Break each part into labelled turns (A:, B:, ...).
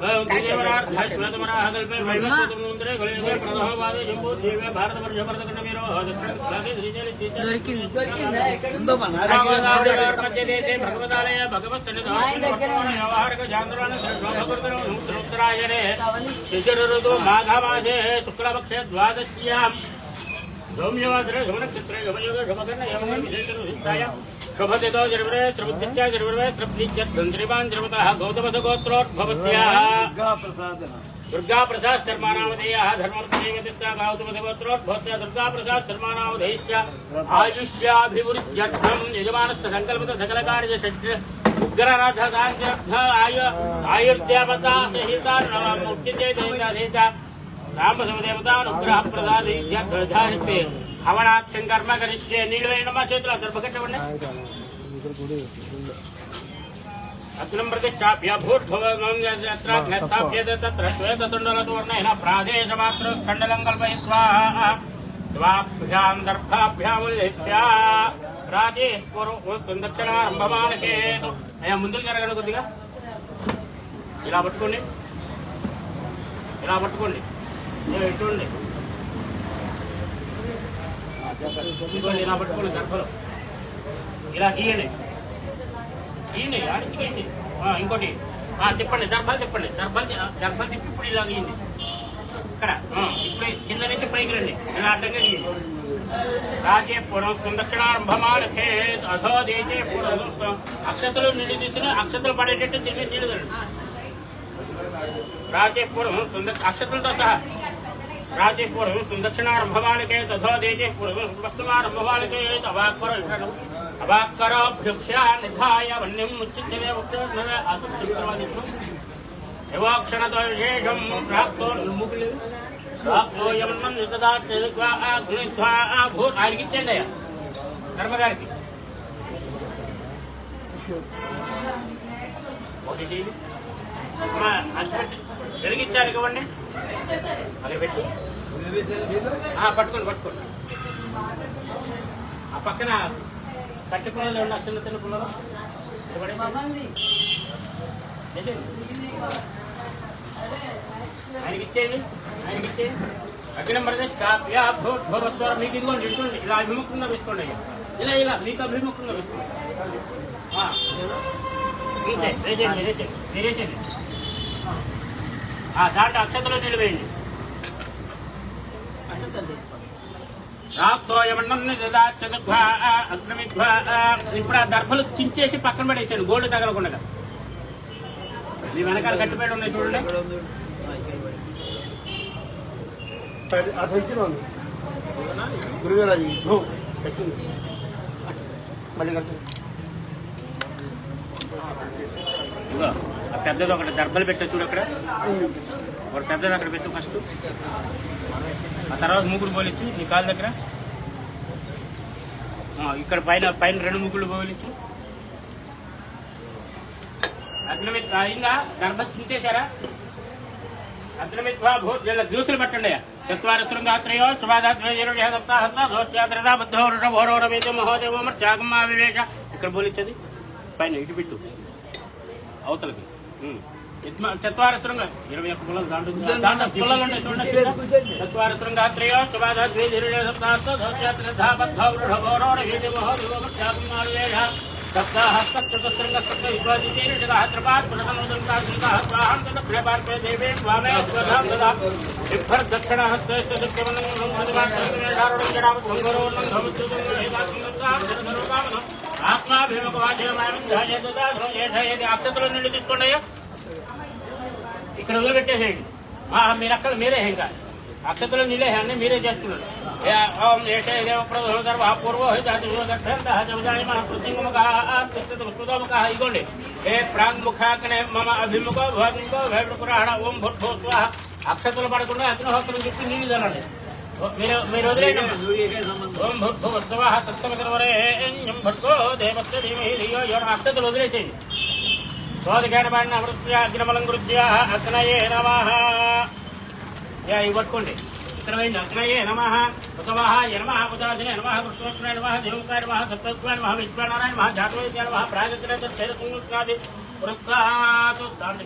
A: శ్వేతవరాహ బయటపడింది శ్వేతవరార్థ శ్వేతవరాహ కల్పే వైకుంఠే గొలిపే ప్రదోహవాదే జంబూ దేవే భారతవర్ష భరతఖండ వీరో దక్షిణ
B: దొరికింది
A: మధ్యదేశే భగవదాలయ భగవత్ వ్యవహారిక జాంధ్రాన్ని శ్రోత్తరాయణే శిశిరఋతు మాఘమాసే శుక్లపక్షే ద్వాదశ్యాం సౌమ్యవాసరే గమనక్షత్రే గమయోగ శుభకర్ణ యవన విశేషాయ प्रभदेतो जर्वरे स्रवतिच्चा जर्वरे स्रवतिच्चा गंधर्वान् जर्वतः गौतमसगोत्रोर्भवत्याः दुर्गाप्रसाद शर्मानावधेयः धर्मप्रदेवतिच्चा गौतमसगोत्रोर्भवत्या दुर्गाप्रसाद शर्मानावधेयश्च आयुष्याभिवृद्ध्यर्थम् यजमानस्य सङ्कल्पित सकलकार्य षट् उग्ररथदान्त्यर्थ आयु आयुर्देवता सहिता मृत्युञ्जय दैवता హవనాక్షం కర్మ కరిష్యే నీళ్ళు వేయండి మా చేతులు. పక్కట్టండి అగ్నం ప్రతిష్టాప్య భూర్భువస్థాప్యతే తత్ర శ్వేతతుండలతోర్ణేన ప్రాదేశమాత్ర ఖండలం కల్పయిత్వా ద్వాభ్యాం దర్భాభ్యాముల్లిత్య రాజే పూర్వం దక్షిణారంభమానకేతు అయ్యా ముందుకు జరగండి కొద్దిగా. ఇలా పట్టుకోండి. ఇలా పట్టుకోండి. ఇటువంటి ఇదిగోండి ఇలా పట్టుకోండి గర్భలో ఇలా గీయండి. గీయండి ఆడికి గీయండి. ఇంకోటి. తిప్పండి దర్భాలు తిప్పండి. దర్భాలు దర్భాలు తిప్పి ఇప్పుడు ఇలా గీయండి. ఇక్కడ ఇప్పుడు కింద నుంచి పైకి రండి. ఇలా అడ్డంగా గీయండి. రాజే పూర్వం దక్షిణారంభమాలకే అధో దేశే పూర్వం అక్షతలు నిండి తీసిన అక్షతలు పడేటట్టు తిరిగి నీళ్ళు రాజే పూర్వం సుందర అక్షతలతో సహా. రాజే పూర్వం సుందక్షిణారంభమాలికే తథో దేశే పూర్వం వస్తుమారంభమాలికే అవాక్కర అవాక్కరాభ్యుక్షా నిధాయ వన్యం ముచ్చితే యవాక్షణతో విశేషం ప్రాప్తో ముగులు ప్రాప్తో యమన్నం యుతదా తెలుగు భూ ఆయనకి ఇచ్చేయండి అయ్యా ధర్మగారికి ఒకటి టీవీ మా హస్బెండ్ వెలిగించారు ఇవ్వండి అది పెట్టి ఆ, పట్టుకోండి పట్టుకోండి. ఆ పక్కన కట్టి పుల్లలు ఉన్న చిన్న చిన్న. ఏంటి? ఆయనకి ఇచ్చేయండి ఆయనకి ఇచ్చేయండి. భూత్ భవత్వర మీకు ఇదిగోండి ఇటువంటి ఇలా అభిముఖంగా వేసుకోండి ఇలా ఇలా మీకు అభిముఖంగా వేసుకోండి. వేసేయండి వేసేయండి వేసేయండి. ఆ దాంట్లో అక్షతలో నిలివేయండి. ఇప్పుడు ఆ దర్భలు చించేసి పక్కన పడేసాను గోల్డ్ తగలకుండా. మీ వెనకాల కట్టిపేట ఉన్నాయి చూడండి.
C: మళ్ళీ
A: ఆ పెద్దది ఒకటి దర్భలు పెట్ట చూడు అక్కడ. ఒక పెద్దది అక్కడ పెట్టు ఫస్ట్. ఆ తర్వాత ముగ్గురు పోలిచ్చు నీ కాళ్ళ దగ్గర. ఇక్కడ పైన పైన రెండు ముగ్గులు పోలిచ్చు. అగ్నమిత్ అయిందా? దర్భ చించేశారా అగ్నమిత్వా భూ జల జ్యూసులు పట్టండి చత్వారి శృంగాత్రయో శుభాదాత్మేజరుడు సప్తాహత దోత్యాత్రదా బుద్ధో వృష భోరవరమేత మహోదేవ త్యాగమా వివేక ఇక్కడ పోలిచ్చది. పైన ఇటు పెట్టు. అవతలకి. ఉమ్. యత్మ- చత్వార శృంగ ఇరవై ఒక్క పుల్లలు దాంట్లో దాంట్లో పుల్లలు ఉన్నాయి చూడండి. చత్వార శృంగాత్రయో శుభాదాత్మేజరుడు సప్తాహత దోత్యాత్రదా బుద్ధో వృష భోరవరమేత మహోదేవ త్యాగమా వివేక సప్తాహస్తృంగ విశ్వాదితేన జగహత్రపాత్ పునసముదంతా శృంగः స్వాహం తద ప్రేపార్పే దేవే స్వామే స్వధాం దదా బిభర్ దక్షిణ హస్తేష్ట సత్యవనం సంధారణం జరామ సంగరోనం ధమత్తుతం నుండి తీసుకోండి అయ్యా ఇక్కడ వదిలిపెట్టేసేయండి మా మీరు అక్కడ మీరే ఇంకా అక్షతలు నీళ్ళే అన్ని మీరే చేస్తున్నారు పూర్వ జాతి కృతిముఖ ఇగోండి ఏ ప్రాంగ్ముఖాకనే మమ అభిముఖ భోగింగో వేడుకురాహణ ఓం భూర్భూత్వ అక్షతలు పడకుండా అగ్నిహోత్రం చెప్పి నీళ్ళు తినండి మీరు వదిలేసేయండి స్వాదికారబాడిన అమృత్య అగ్నిమలం కృత్య అగ్నయే నమః ఇవి పట్టుకోండి ఇక్కడ వేయండి అగ్నయే నమః బసవాయ నమః ఉదాసినే నమః కృష్ణోత్రాయ నమః దేవకాయ నమః సత్యత్వాయ నమః విశ్వనారాయణ నమః జాతవేద్య నమః సంయుక్తాది పురస్కాతు దాండి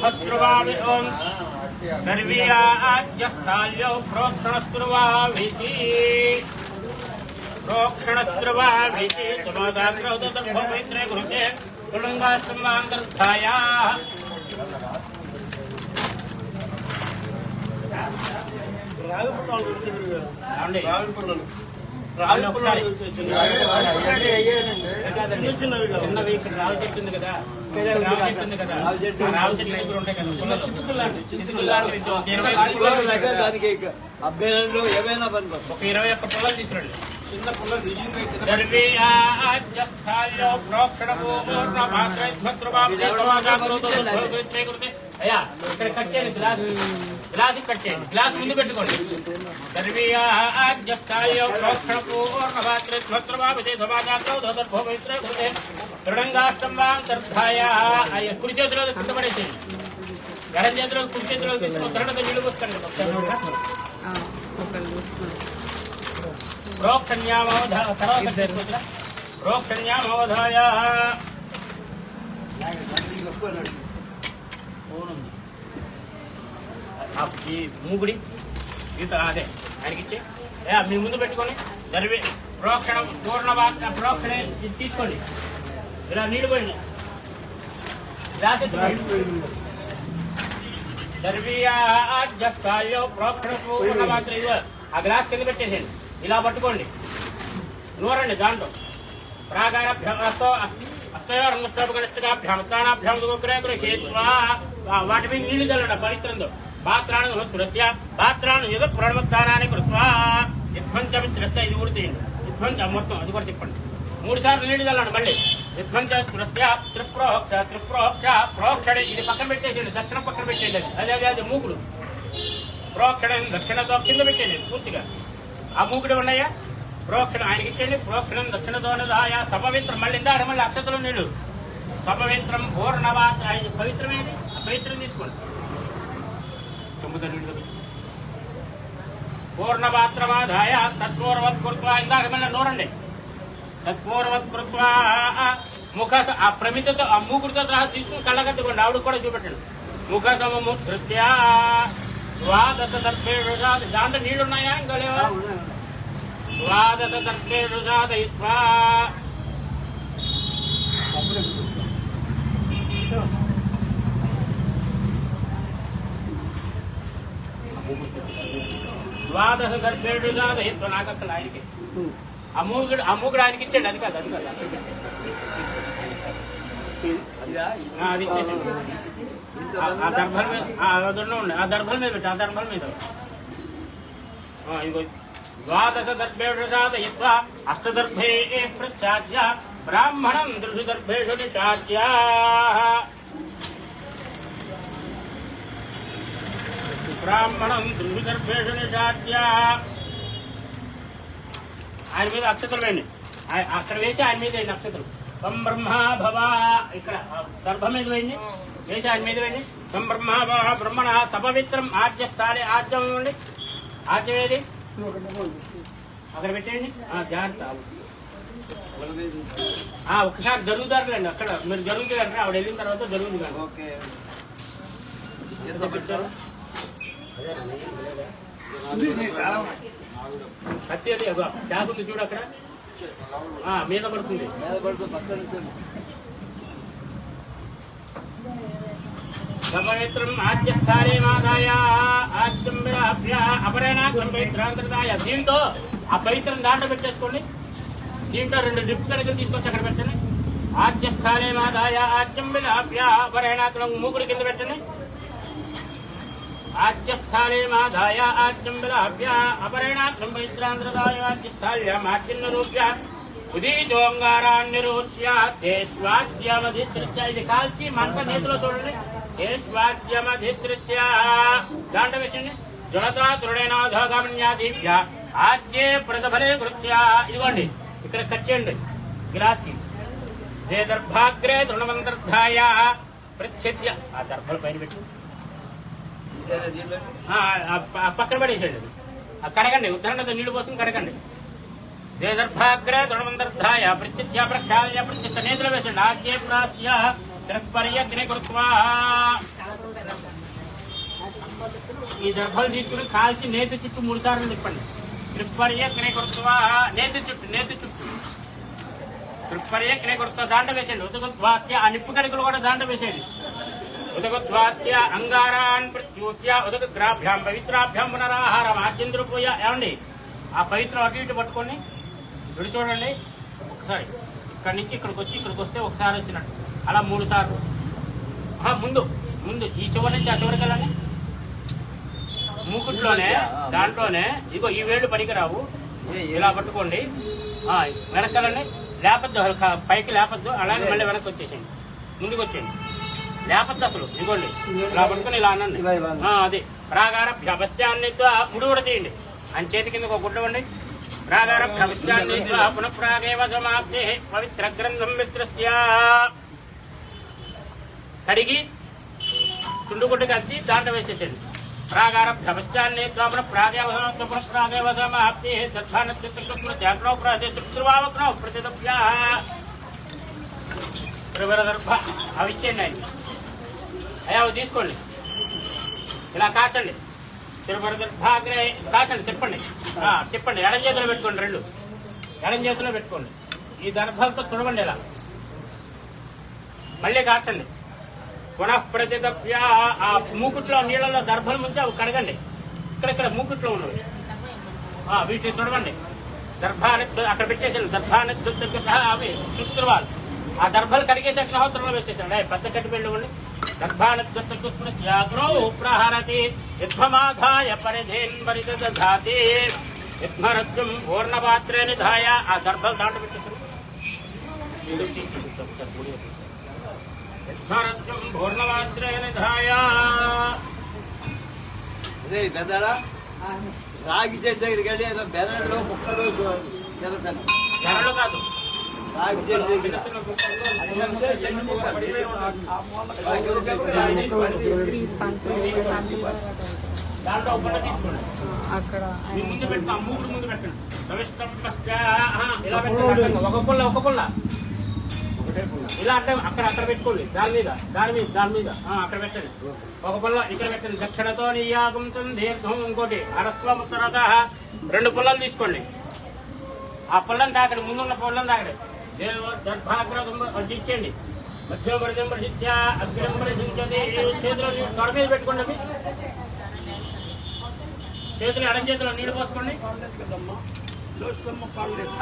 A: భద్రవామి ఓం గర్వీయాజ్యస్థాల్యౌ ప్రోక్షణస్త్రువాభితి ప్రోక్షణస్త్రువాభితి సమాదాగ్రౌదర్భమైత్రే గృహే తులంగాశ్రమాంతర్ధాయా రాండి. రాండి ఒకసారి. చిన్న వీక్షణ రావి చెట్టు ఉంది కదా. రావి చెట్టు ఉంది కదా. ఆ రావి చెట్టు దగ్గర ఉంటాయి కదా పుల్లలు. చిక్కులు లాంటివి ఒక ఇరవై పుల్లలు
B: దానికి అభ్యర్థులు ఏమైనా పని
A: ఒక ఇరవై ఒక్క పుల్లలు తీసుకురండి. అయ్యా ఇక్కడ కట్ చేయండి గ్లాస్. గ్లాస్ కట్ చేయండి గ్లాస్ ముందు పెట్టుకోండి. గర్భీయాజ్యస్థాల్యో ప్రోక్షణపూర్ణమాత్రైర్భద్రవామితే సమాజాత్రో దోదర్భోమిత్రే కృతే. దృఢంగాష్టంబాంతర్ధాయ అయ్యా కుడి చేతిలో కింద పడేసేయండి. గరం చేతిలో కుడి చేతిలో తీసుకుని కరణతో నీళ్ళు పోస్తాను
C: ఒకరు చూస్తున్నారు
A: ప్రోక్షణ్యామవధా తర్వాత తీసుకొచ్చురా. ప్రోక్షణ్యామవధాయ. ఫోనుంది. ఆ ఈ మూగుడి గీత అదే ఆయనకి ఇచ్చి ఏ, మీ ముందు పెట్టుకొని దర్వి ప్రోక్షణం పూర్ణ ప్రోక్షణ తీసుకోండి. ఇలా నీళ్ళు పోయింది. దర్వీయాజ్యస్థాయో ప్రోక్షణ పూర్ణ మాత్ర ఇదిగో ఆ గ్లాస్ కింద పెట్టేసేయండి. ఇలా పట్టుకోండి. నూరండి దాంట్లో. ప్రాగారాభ్యాం అస్తో అస్తయోరంగస్థాపకనిష్టగాభ్యాం గోగ్రే గృహేత్వా వాటి మీద నీళ్ళు చల్లడం పవిత్రంలో పాత్రాన్ని కృత్య పాత్రాన్ని యుగ ప్రణవత్తానాన్ని కృత్వా విధ్వంచమిత్రస్త ఇది కూడా చేయండి విధ్వంచ మొత్తం అది కూడా చెప్పండి. మూడు సార్లు నీళ్ళు చల్లండి మళ్ళీ. విధ్వంచ స్పృశ్య త్రిప్రోక్ష త్రిప్రోక్ష ప్రోక్షణ. ఇది పక్కన పెట్టేసేయండి దక్షిణ పక్కన పెట్టేయండి అది. అదే అదే అది మూకుడు. ప్రోక్షణ దక్షిణతో కింద పెట్టేయండి పూర్తిగా. ఆ మూకుడు ఉన్నాయా ప్రోక్షణ ఆయనకి ఇచ్చేయండి ప్రోక్షణం దక్షిణతో ఆయా. సపవిత్రం మళ్ళీ ఇందాక మళ్ళీ అక్షతలు నీళ్ళు సపవిత్రం పూర్ణవా ఆయన పవిత్రమేది? పవిత్రం తీసుకోండి. తెప్పించు. పూర్ణపాత్రమాదాయ తత్పూర్వత్ కృత్వా. ఇందాక మళ్ళీ నూరండి. తత్పూర్వత్ కృత్వా. ముఖ ఆ ప్రమితతో ఆ మూకుడితో సహా తీసుకుని కళ్ళగట్టుకోండి ఆవిడ కూడా చూపెట్టండి. ముఖ సమము ధృత్య ద్వాదశ దర్భేషు దాంట్లో నీళ్ళు ఉన్నాయా? ఇంకా లేవా ద్వాదశ దర్భేషు సాధయిత్వా ద్వాదశ దర్భేషు సాధయిత్వ నాకు అక్కడ ఆయనకి ఆ మూగుడు ఆ మూగుడు ఆయనకి ఇచ్చేయండి అది కాదు. అది కాదు ఆ, అది ఇచ్చేయండి ఆ- ఆ దర్భల మీద ఆ, అది ఉండండి. ఆ దర్భల మీద పెట్టు ఆ దర్భల మీద. ఆ, ఇదిగో. ద్వాదశ దర్భేషు అష్టదర్భే ప్రత్యాజ్య బ్రాహ్మణం దృషు దర్భేషు నిచాజ్య బ్రాహ్మణం దృషు దర్భేషు నిచాజ్య ఆయన మీద అక్షతలు వేయండి అక్కడ వేసి ఆయన మీద వేయండి అక్షతలు బ్రహ్మ భవ ఇక్కడ దర్భ మీద వేయండి వేసి ఆయన మీద వేయండి బ్రహ్మ భవ బ్రహ్మణ తపవిత్రం ఆద్య స్థానే ఆద్యం ఇవ్వండి ఆద్యం ఏది? అక్కడ పెట్టేయండి. ఆ, జాగ్రత్త. ఒకసారి జరుగుతారులేండి అక్కడ మీరు జరుగుతారంటే ఆవిడ వెళ్ళిన తర్వాత జరుగుతుంది. కత్తి అది అగో, చాకు ఉంది చూడు అక్కడ. మీద పడుతుంది.
B: మీద పడుతూ పక్కన
A: సపవిత్రం ఆద్యస్థానే మాదాయ ఆద్యంబిరాభ్య అపరేణాగ్రం పవిత్రాంతరదాయ దీంతో ఆ పవిత్రం దాంట్లో పెట్టేసుకోండి. దీంట్లో రెండు డ్రిప్ కనుకలు తీసుకొచ్చి అక్కడ పెట్టండి. ఆద్యస్థానే మాదాయ ఆద్యంబిరాభ్య అపరేణాగ్రం మూకుడు కింద పెట్టండి. ఆద్యస్థానే మాదాయ ఆద్యంబిరాభ్య అపరేణాగ్రం పవిత్రాంతరదాయ ఆద్యస్థాల్య మాద్యన్నరూప్య ఉదీజోంగారాన్నిరూప్య దేశ్వాద్యమధిత్రిత్య ఇది కాల్చి మంట నేతిలో చూడండి దేశ్వాద్యమధిత్రిత్య దాంట్లో పెట్టండి జుడతా దృఢేనాధోగమన్యాదీభ్య ఆద్యే ప్రతఫలే కృత్య ఇదిగోండి ఇక్కడ కట్ చేయండి గ్లాస్కి దే దర్భాగ్రే తృణమంతర్ధాయ ప్రచ్ఛేద్య ఆ దర్భల పైన పెట్టు
B: సరే దీంట్లో
A: ఆ, ఆ ప- ఆ పక్కన పడేసేయండి కడగండి ఉద్ధరణతో నీళ్ళు పోసుకుని కడగండి జయదర్భాగ్ర తృణమంతర్ధాయ ప్రత్యధ్య ప్రక్షాళయ ప్రత్యక్ష నేతలు వేసండి ఆద్యే ప్రాస్య తిరస్పర్యగ్నే కృత్వా ఈ దర్భలు తీసుకుని కాల్చి నేతి చుట్టూ మూడు సార్లు తిప్పండి త్రిపర్యగ్నే కృత్వా నేతి చుట్టూ నేతి చుట్టూ. త్రిపర్యగ్నే కృత్వ దాండ వేసండి ఉదగద్వాత్య ఆ నిప్పు కడుగులు కూడా దాండ వేసేయండి. ఉదగద్వాత్య అంగారాన్ ప్రత్యూత్య ఉదగ్రాభ్యాం పవిత్రాభ్యాం పునరాహారం ఆద్యంద్రపోయ ఏమండి? ఆ పవిత్రం అటు ఇటు పట్టుకొని విడి చూడండి. ఒకసారి ఇక్కడి నుంచి ఇక్కడికి వచ్చి ఇక్కడికి వస్తే ఒకసారి వచ్చినట్టు. అలా మూడు సార్లు. ముందు. ముందు. ఈ చివరి నుంచి ఆ చివరికి వెళ్ళండి. మూకుట్లోనే దాంట్లోనే. ఇగో ఈ వేళ్ళు పనికిరావు. ఇలా పట్టుకోండి. వెనకాలండి లేపద్దు పైకి లేపద్దు. అలాగే మళ్ళీ వెనక్కి వచ్చేసేయండి. ముందుకు వచ్చేయండి. లేపద్దు అసలు ఇదిగోండి ఇలా పట్టుకొని ఇలా అనండి. అది. ప్రాగార భ్యభస్యాన్ని ముడి కూడా తీయండి. అని చేతి కింద ఒక గుడ్డ ఇవ్వండి. ప్రాగార భ్యభస్యాన్ని పునఃప్రాగేవ సమాప్తి పవిత్ర గ్రంథం విస్తృత్య కడిగి తుండుగుడ్డకి అద్ది దాంట్లో వేసేసేయండి. ప్రాగార ప్రాగేవసమ ప్రాగేవసమాప్తి దర్భానత్యుత్తులు జాగ్రో ప్రాదే శుక్రవావక్నో ప్రతిదభ్య త్రివర దర్భ అవి ఇచ్చేయండి ఆయన అయ్యా అవి తీసుకోండి. ఇలా కాచండి. తిరుపతి కాచండి తిప్పండి. చెప్పండి తిప్పండి. ఎడం చేతిలో పెట్టుకోండి రెండు. ఎడం చేతిలో పెట్టుకోండి. ఈ దర్భాలతో తుడవండి ఇలా. మళ్ళీ కాచండి. పునః ప్రతిదప్య ఆ మూకుట్లో నీళ్ళలో దర్భలు ముంచి అవి కడగండి. ఇక్కడ ఇక్కడ మూకుట్లో ఉన్నవి. వీటిని తుడవండి. దర్భాన్ని అక్కడ పెట్టేసాను దర్భాన్ని అవి శుక్రవాలు. ఆ దర్భలు కడిగేసి అగ్నిహోత్రంలో వేసేసాడు పెద్ద కట్టి ఉండి దర్భానగ్రో ప్రహరతి యధ్వమాధాయ పరిధేన్ పరిదధాతి యధ్మరత్వం పూర్ణపాత్రే నిధాయ ఆ దర్భలు దాంట్లో పెట్టేసాడు యధ్మరత్వం పూర్ణపాత్రే నిధాయ
B: అదే పెద్దడా రాగి చెట్టు దగ్గరికి వెళ్ళి ఏదో బెరడులో ముక్కలు చెరసను
A: కాదు.
C: అక్కడ
A: ముందు మూడు ముందు పెట్టండి ఇలా ఒక పుల్ల ఒక పుల్ల ఇలా అంటే అక్కడ అక్కడ పెట్టుకోండి దాని మీద దాని మీద దాని మీద అక్కడ పెట్టండి ఒక పుల్ల ఇక్కడ పెట్టండి దక్షిణతో నియాగంతం దీర్ఘం ఇంకోటి అరస్వం తర్వాత రెండు పుల్లలు తీసుకోండి ఆ పుల్లని తాకండి ముందున్న పుల్లని తాకండి ఇచ్చేయండి మధ్యం పరిధం పరిచిత్య అగ్రం పరిచించది చేతిలో నీ తొడ మీద పెట్టుకోండి చేతులు ఎడం చేతిలో నీళ్ళు పోసుకోండి.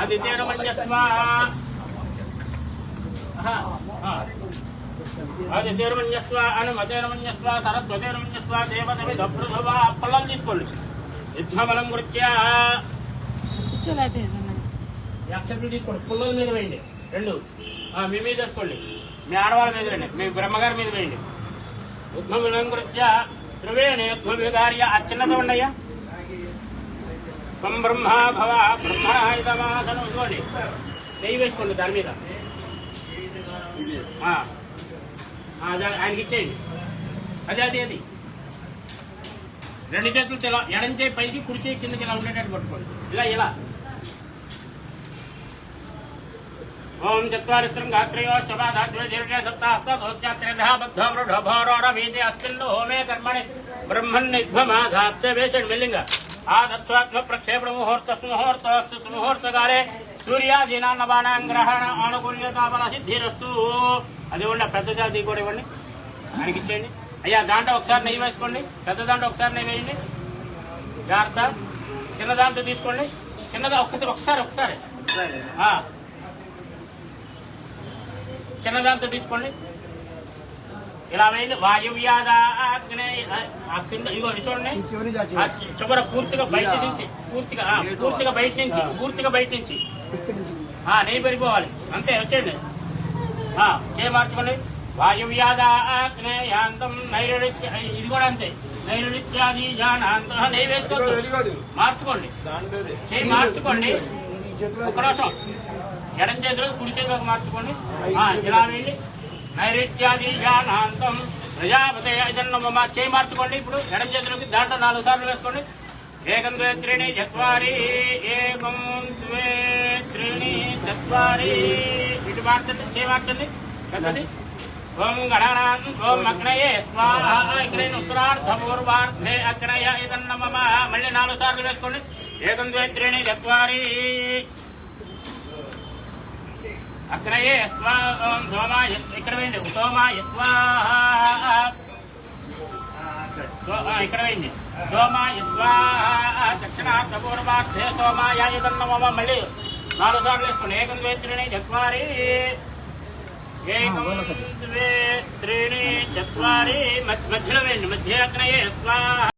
A: అది తీరమన్యత్వ అది తీరమన్యస్వ అని మతేరమన్యస్వ సరస్వతేరమన్యస్వ దేవతమి దభృధవ అప్పలాలు తీసుకోండి. యుద్ధబలం కృత్యా. యాక్సెప్ట్ తీసుకోండి పుల్లల మీద వేయండి. రెండు. మీ మీద వేసుకోండి. మీ ఆడవాళ్ళ మీద వేయండి. మీ బ్రహ్మగారి మీద వేయండి. యుద్ధం కృత్య త్రివేణి యుద్ధ విగార్య ఆ చిన్నది ఉండయ్యా. త్వం బ్రహ్మ భవ బ్రహ్మ ఇదిగోండి. నెయ్యి వేసుకోండి దాని మీద. ఆయనకి ఇచ్చేయండి. అదే అది అది. రెండు చేతులు ఇలా ఎడం చేయి పైకి కుడి చేయి కిందకి ఇలా ఉండేటట్టు పట్టుకోండి. ఇలా ఇలా. ఓం చత్వారిత్రం గాత్రయో చపాదాద్వైర్య సప్తాస్తోత్యాత్రిధా బద్ధో మృఢభోరోరవీతి అస్మిన్ హోమే కర్మణి బ్రహ్మన్ నిధ్వమాధాత్స వేసండి మెల్లింగా ఆ దత్స్వాత్మ ప్రక్షేపణ ముహూర్త ముహూర్త ముహూర్తకాలే సూర్యాదీనాన్న బాణాంగ్రహణ ఆనుకూల్యతాపన సిద్ధిరస్తు అది ఉండ పెద్ద జాతి కూడా ఇవ్వండి. ఆయనకి ఇచ్చేయండి. అయ్యా దాంట్లో ఒకసారి నెయ్యి వేసుకోండి. పెద్ద దాంట్లో ఒకసారి నెయ్యి వేయండి. జాగ్రత్త. చిన్న దాంట్లో తీసుకోండి. చిన్నదా ఒక్కసారి ఒకసారి ఒకసారి ఆ. చిన్న దాంట్లో తీసుకోండి. ఇలా వేయండి. వాయువ్యాద చూడండి. చివర పూర్తిగా బయట నుంచి పూర్తిగా పూర్తిగా బయట నుంచి పూర్తిగా బయట నుంచి. ఆ, నెయ్యి పెరిగిపోవాలి. అంతే వచ్చేయండి. ఆ, చేయి మార్చుకోండి. వాయువ్యాద ఆగ్నేయాంతం నైరుత్య ఇది కూడా అంతే. నైరుత్యాది జానాంతం నెయ్యి వేసుకోవచ్చు మార్చుకోండి. చేయి మార్చుకోండి. ఒక్క నిమిషం. ఎడం చేతిలో కుడి చేతిలోకి మార్చుకోండి. ఇలా వెళ్ళి నైరుత్యాది జానాంతం ప్రజాపతి ఇదన్న చేయి మార్చుకోండి. ఇప్పుడు ఎడం చేతిలోకి దాంట్లో నాలుగు సార్లు వేసుకోండి. ఏకం ద్వే త్రీణి చత్వారి ఏకం ద్వే త్రీణి చత్వారి. ఇటు మార్చండి చేయి మార్చండి. కదండి ఓం గణానాం ఓం అగ్నయే స్వాహ అగ్నయ ఉత్తరార్ధపూర్వార్ధే అగ్నయ ఇదన్న మమ మళ్ళీ నాలుగు సార్లు వేసుకోండి. ఏకం ద్వే త్రీణి చత్వారి అగ్నయే స్వా ఓం సోమాయ ఇక్కడ వేయండి సోమాయ స్వాహ సో- ఆ, ఇక్కడ వేయండి సోమాయ స్వాహ దక్షిణార్థపూర్వార్థే సోమాయ ఇదన్న మమ మళ్ళీ నాలుగు సార్లు వేసుకోండి. ఏకం ద్వే త్రీణి చత్వారి। ఏకం ద్వే త్రీణి చత్వారి. మధ్యలో వేయండి. మధ్య అగ్నయే స్వాహ